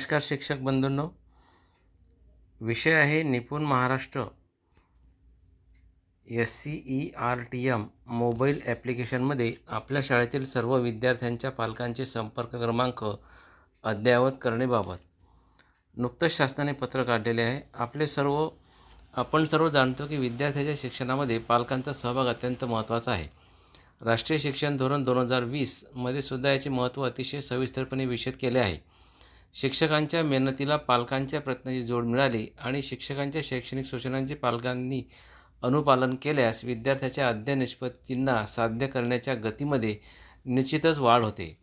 नमस्कार शिक्षक बंधूंनो. विषय आहे Nipun Maharashtra. S C E R T M mobile ॲप्लिकेशनमध्ये आपल्या शाळेतील सर्व विद्यार्थ्यांच्या पालकांचे संपर्क क्रमांक अद्ययावत करणेबाबत नुकतंच शासनाने पत्र काढलेले आहे. आपले सर्व आपण सर्व जाणतो की विद्यार्थ्याच्या शिक्षणामध्ये पालकांचा सहभाग अत्यंत महत्त्वाचा आहे. राष्ट्रीय शिक्षण धोरण दोन हजार वीसमध्ये सुद्धा याचे महत्त्व अतिशय सविस्तरपणे विषद केले आहे. शिक्षकांच्या मेहनतीला पालकांच्या प्रयत्नाची जोड मिळाली आणि शिक्षकांच्या शैक्षणिक सूचनांचे पालकांनी अनुपालन केल्यास विद्यार्थ्याच्या अध्ययन निष्पत्तींना साध्य करण्याच्या गतीमध्ये निश्चितच वाढ होते.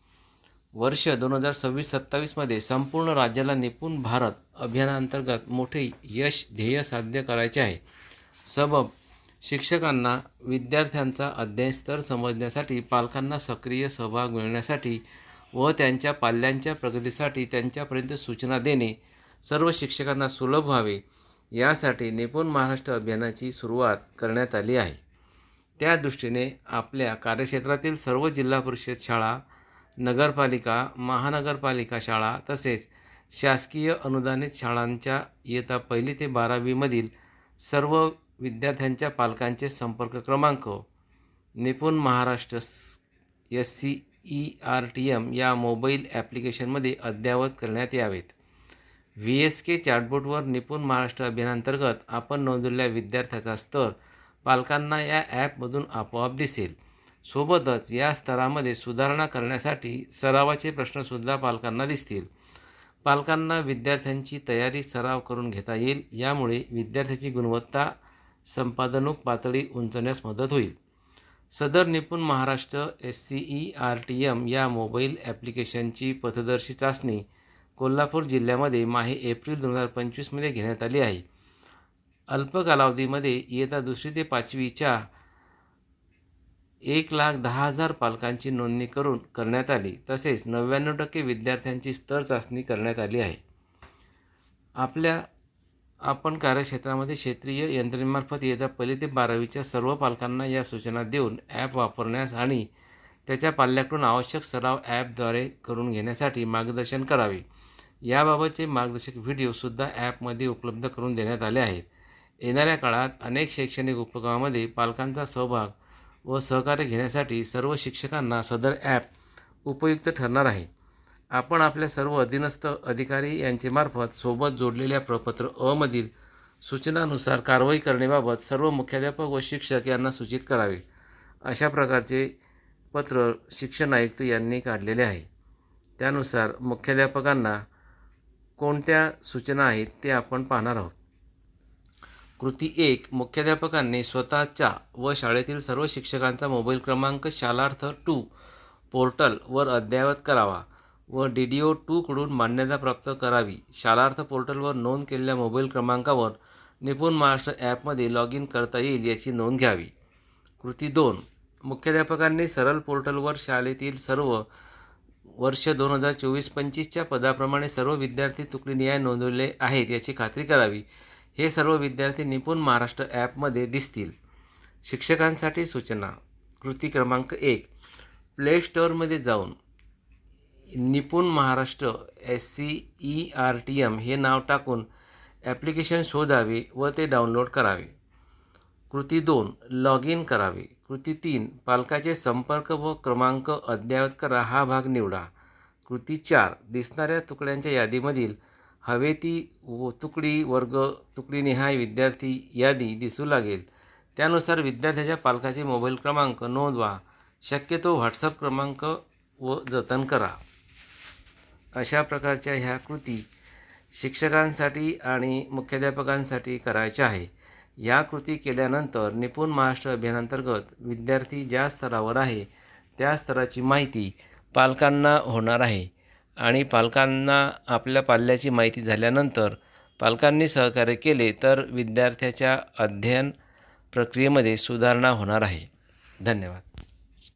वर्ष दोन हजार सव्वीस सत्तावीसमध्ये संपूर्ण राज्याला निपुण भारत अभियानांतर्गत मोठे यश ध्येय साध्य करायचे आहे. सबब शिक्षकांना विद्यार्थ्यांचा अध्ययन स्तर समजण्यासाठी पालकांना सक्रिय सहभाग मिळण्यासाठी व त्यांच्या पाल्यांच्या प्रगतीसाठी त्यांच्यापर्यंत सूचना देणे सर्व शिक्षकांना सुलभ व्हावे. यासाठी निपुण महाराष्ट्र अभियानाची सुरुवात करण्यात आली आहे. त्या दृष्टीने आपल्या कार्यक्षेत्रातील सर्व जिल्हा परिषद शाळा नगरपालिका महानगरपालिका शाळा तसेच शासकीय अनुदानित शाळांच्या इयत्ता पहिली ते बारावीमधील सर्व विद्यार्थ्यांच्या पालकांचे संपर्क क्रमांक Nipun Maharashtra S C E R T M या मोबाईल ॲप्लिकेशनमध्ये अद्ययावत करण्यात यावेत. व्ही एस के चॅटबोटवर निपुण महाराष्ट्र अभियानांतर्गत आपण नोंदवलेल्या विद्यार्थ्याचा स्तर पालकांना या ॲपमधून आपोआप दिसेल. सोबतच या स्तरामध्ये सुधारणा करण्यासाठी सरावाचे प्रश्नसुद्धा पालकांना दिसतील. पालकांना विद्यार्थ्यांची तयारी सराव करून घेता येईल यामुळे विद्यार्थ्याची गुणवत्ता संपादनूक पातळी उंचवण्यास मदत होईल. सदर Nipun Maharashtra S C E R T M या मोबाईल ॲप्लिकेशनची पथदर्शी चाचणी कोल्हापूर जिल्ह्यामध्ये माहे एप्रिल दोन हजार पंचवीसमध्ये घेण्यात आली आहे. अल्प कालावधीमध्ये इयत्ता दुसरी ते पाचवीच्या एक लाख दहा हजार पालकांची नोंदणी करून करण्यात आली तसेच नव्याण्णव टक्के विद्यार्थ्यांची स्तर चाचणी करण्यात आली आहे. आपल्या आपण कार्यक्षेत्रामध्ये क्षेत्रीय यंत्रणेमार्फत येत्या पहिली ते बारावीच्या सर्व पालकांना या सूचना देऊन ॲप वापरण्यास आणि त्याच्या पाल्याकडून आवश्यक सराव ॲपद्वारे करून घेण्यासाठी मार्गदर्शन करावे. याबाबतचे मार्गदर्शक व्हिडिओसुद्धा ॲपमध्ये उपलब्ध करून देण्यात आले आहेत. येणाऱ्या काळात अनेक शैक्षणिक उपक्रमामध्ये पालकांचा सहभाग व सहकार्य घेण्यासाठी सर्व शिक्षकांना सदर ॲप उपयुक्त ठरणार आहे. आपण आपल्या सर्व अधीनस्थ अधिकारी यांचेमार्फत सोबत जोडलेल्या प्रपत्र अमधील सूचनानुसार कारवाई करण्याबाबत सर्व मुख्याध्यापक व शिक्षक यांना सूचित करावे. अशा प्रकारचे पत्र शिक्षण आयुक्त यांनी काढलेले आहे. त्यानुसार मुख्याध्यापकांना कोणत्या सूचना आहेत ते आपण पाहणार आहोत. कृती एक मुख्याध्यापकांनी स्वतःच्या व शाळेतील सर्व शिक्षकांचा मोबाईल क्रमांक शालार्थ टू पोर्टलवर अद्ययावत करावा. व डी डी ओ टूकडून मान्यता प्राप्त करावी. शालार्थ पोर्टलवर नोंद केलेल्या मोबाईल क्रमांकावर निपुण महाराष्ट्र ॲपमध्ये लॉग इन करता येईल याची नोंद घ्यावी. कृती दोन. मुख्याध्यापकांनी सरळ पोर्टलवर शाळेतील सर्व वर्ष दोन हजार चोवीस पंचवीसच्या पदाप्रमाणे सर्व विद्यार्थी तुकडीनिहाय नोंदवले आहेत याची खात्री करावी. हे सर्व विद्यार्थी निपुण महाराष्ट्र ॲपमध्ये दिसतील. शिक्षकांसाठी सूचना. कृती क्रमांक एक. प्ले स्टोअरमध्ये जाऊन Nipun Maharashtra S C E R T M हे नाव टाकून ॲप्लिकेशन शोधावे व ते डाउनलोड करावे. कृती दोन लॉग इन करावे. कृती तीन पालकाचे संपर्क व क्रमांक अद्ययावत करा हा भाग निवडा. कृती चार दिसणाऱ्या तुकड्यांच्या यादीमधील हवे ती व तुकडी वर्ग तुकडीनिहाय विद्यार्थी यादी दिसू लागेल. त्यानुसार विद्यार्थ्याच्या पालकाचे मोबाईल क्रमांक नोंदवा. शक्यतो व्हॉट्सअप क्रमांक व जतन करा. अशा प्रकारच्या ह्या कृती शिक्षकांसाठी आणि मुख्याध्यापकांसाठी करायच्या आहे. या कृती केल्यानंतर निपुण महाराष्ट्र अभियानांतर्गत विद्यार्थी ज्या स्तरावर आहे त्या स्तराची माहिती पालकांना होणार आहे. आणि पालकांना आपल्या पाल्याची माहिती झाल्यानंतर पालकांनी सहकार्य केले तर विद्यार्थ्याच्या अध्ययन प्रक्रियेमध्ये सुधारणा होणार आहे. धन्यवाद.